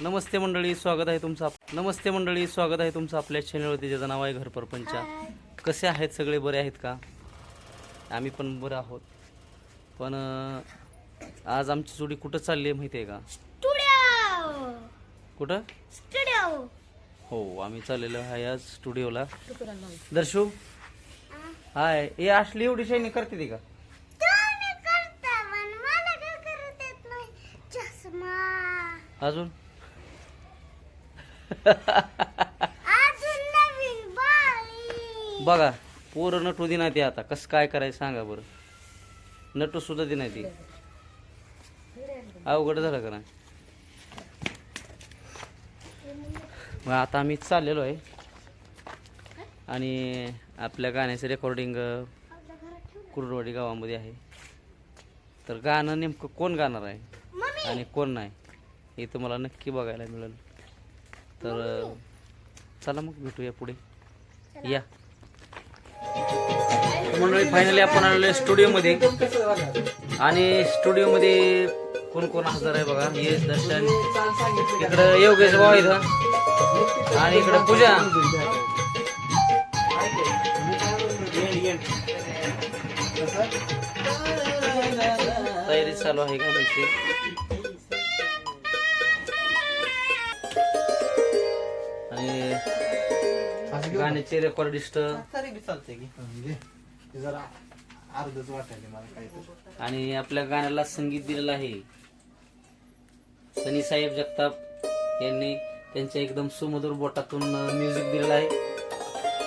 नमस्ते मंडळी स्वागत आहे तुमचं नमस्ते मंडळी स्वागत आहे तुमचं आपल्या चॅनलवरती ज्याचं नाव आहे घर परपंचा. कसे आहेत सगळे? बरे आहेत का? आम्ही पण बरं आहोत. पण आज आमची जोडी कुठं चालली आहे माहिती आहे का? स्टुडिओ. कुठं? स्टुडिओ. हो आम्ही चाललेलो आहे आज स्टुडिओला. दर्शू हाय हे असली एवढी शायनी करते ती का? तुम्ही करता पण मला काय करत येत नाही? चष्मा. अजून? अजून नवीन बाई बघा पोरं नटू दे नाही ती आता. कसं काय करायचं सांगा बरं. नटू सुद्धा दे नाही ती. अवघड झालं का नाही? मग आता आम्ही चाललेलो आहे. आणि आपल्या गाण्याचं रेकॉर्डिंग कुरडवाडी गावामध्ये आहे. तर गाणं नेमकं कोण गाणार आहे? आणि कोण नाही? हे तुम्हाला नक्की बघायला मिळेल. तर चला मग भेटूया पुढे. या. मंडळी फायनली आपण आलेलो स्टुडिओमध्ये. आणि स्टुडिओमध्ये कोण कोण हजर आहे बघा? यश दर्शन. इकडं योगेश भाऊ इथं आणि इकडं पूजा. तयारी चालू आहे गाण्याची. आणि गाण्याचे रेकॉर्डिस्ट आणि आपल्या गाण्याला संगीत दिलेलं आहे. सनी साहेब जगताप यांनी त्यांच्या एकदम सुमधुर बोटातून म्युझिक दिलेलं आहे.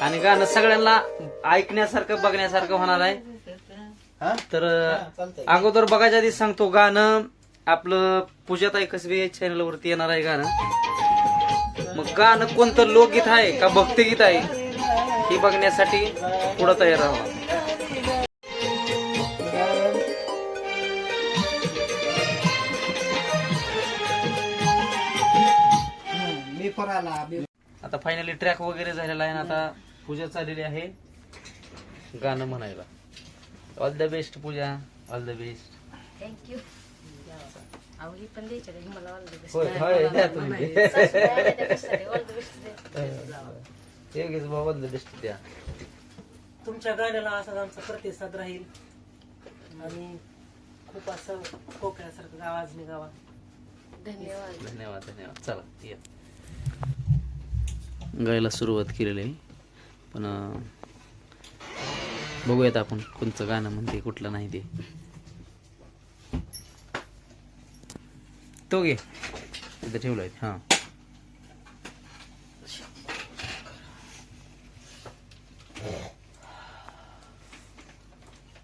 आणि गाणं सगळ्यांना ऐकण्यासारखं बघण्यासारखं होणार आहे. हा? तर चालतंय. अगोदर बघायच्या आधी सांगतो गाणं. आपलं पूजाताई कसबी चॅनल वरती येणार आहे गाणं. मग गाणं कोणतं लोकगीत आहे का भक्तिगीत आहे हे बघण्यासाठी पुढं तयार राहा. मी पण आला मी आता फायनली ट्रॅक वगैरे झालेला आहे आणि आता पूजा चाललेली आहे. गाणं म्हणायला. All the best Pooja. All the best thank you आवडी पण द्यायची का मला ऑल द बेस्ट होय होय द्या तुम्ही. ऑल द बेस्ट योगेश भाऊ ऑल द बेस्ट द्या. तुमच्या गाण्याला असाच आमचा प्रतिसाद राहील. आणि खूप असं कोकणासारखं आवाज निघावा. धन्यवाद. धन्यवाद धन्यवाद. चला या. गायला सुरुवात केलेली आहे. पण अं, बघूयात आपण कोणतं गाणं म्हणते कुठलं नाही ते. तो घे. इथं ठेवलाय. हां.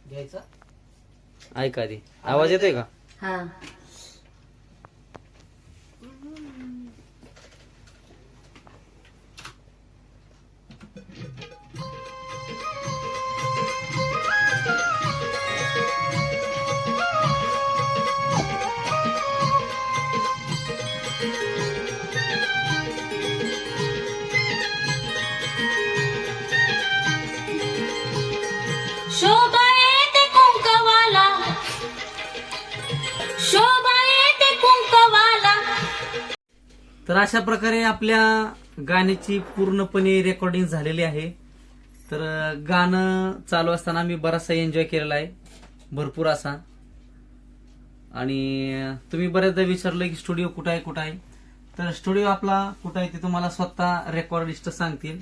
घ्यायचा? ऐका आधी. आवाज येतोय का? हा. शोभा येते कुंकवाला. शोभा येते कुंकवाला. तर अशा प्रकारे आपल्या गाण्याची पूर्णपणे रेकॉर्डिंग झालेली आहे. तर गाणं चालू असताना मी बराचसा एन्जॉय केलेला आहे. भरपूर असा. आणि तुम्ही बऱ्याचदा विचारलं की स्टुडिओ कुठं आहे कुठं आहे? तर स्टुडिओ आपला कुठं आहे ते तुम्हाला स्वतः रेकॉर्डिस्ट सांगतील.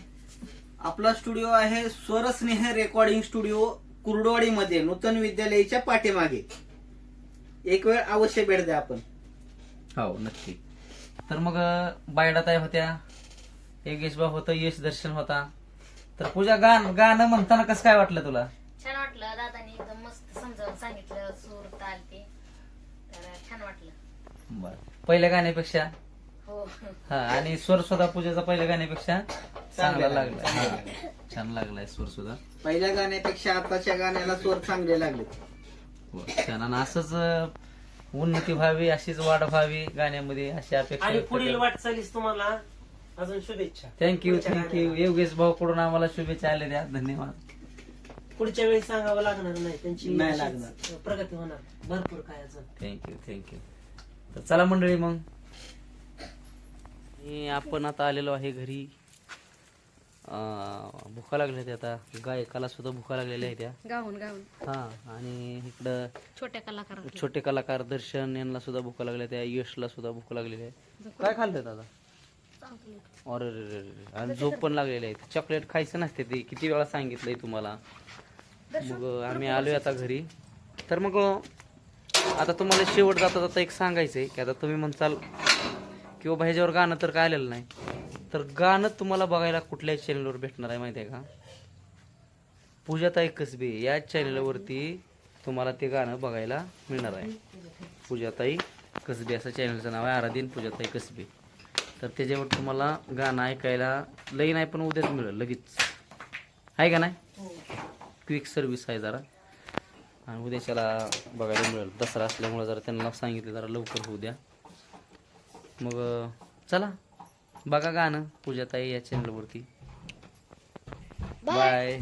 आपला स्टुडिओ आहे स्वरस्नेह रेकॉर्डिंग स्टुडिओ कुर्डवाडीमध्ये नूतन विद्यालयाच्या पाठीमागे. एक वेळ अवश्य भेट द्या आपण. हो नक्की. तर मग बायडाताई होत्या योगेश भाऊ होतं यश दर्शन होता. तर पूजा गाण गाणं म्हणताना कसं काय वाटलं तुला? छान वाटलं दादानी एकदम मस्त समजावून सांगितलं सूर ताल ते. तर छान वाटलं. बर. पहिल्या गाण्यापेक्षा? हो. हा आणि स्वर सुद्धा पूजेचा पहिल्या गाण्यापेक्षा चांगला लागला. हा, छान लागलाय स्वर सुद्धा पहिल्या गाण्यापेक्षा आताच्या गाण्याला स्वर चांगले लागले. हो, छान. आणि असंच अं, उन्नती व्हावी अशीच वाढ व्हावी गाण्यामध्ये अशी अपेक्षा आणि व्यक्त पुढील करतो. वाटचालीस तुम्हाला अजून शुभेच्छा. थँक्यू पुढच्या थँक्यू योगेश भाऊ कडून आम्हाला शुभेच्छा आल्या द्या धन्यवाद. पुढच्या वेळी सांगावं लागणार नाही. त्यांची नाही अशीच लागणार. प्रगती होणार. भरपूर काय अजून. थँक्यू थँक्यू तर चला मंडळी मग. आणि आपण आता आलेलो आहे घरी. भुका लागल्या त्या आता. गायकाला सुद्धा भुका लागलेल्या आहेत त्या गाऊन गाऊन. हा आणि इकडं छोट्या कलाकार छोटे कलाकार दर्शन यांना सुद्धा भूक लागल्या त्या यशला सुद्धा भूक लागलेली आहे काय खाल्लं दादा? अरे रे रे रे. आणि झोप पण लागलेली आहे. चॉकलेट खायचं नसते ते. किती वेळा सांगितलंय तुम्हाला? मग आम्ही आलोय आता घरी. तर मग आता तुम्हाला शेवट जाता जाता एक सांगायचंय की आता तुम्ही म्हणताल किंवा बाबा ह्याच्यावर गाणं तर काय आलेलं नाही. तर गाणं तुम्हाला बघायला कुठल्याही चॅनलवर भेटणार आहे माहिती आहे का? पूजाताई कसबे या चॅनलवरती तुम्हाला ते गाणं बघायला मिळणार आहे. पूजाताई कसबे असं चॅनलचं नाव आहे आराधीन पूजाताई कसबे. तर त्याच्यावर तुम्हाला गाणं ऐकायला लई नाही पण उद्याच मिळेल लगेच. आहे का नाही? क्विक सर्विस आहे जरा. आणि उद्याच्याला बघायला मिळेल. दसरा असल्यामुळे जरा त्यांना सांगितलं जरा लवकर होऊ द्या. मग चला. बघा गाणं. पूजाताई या चॅनलवरती बाय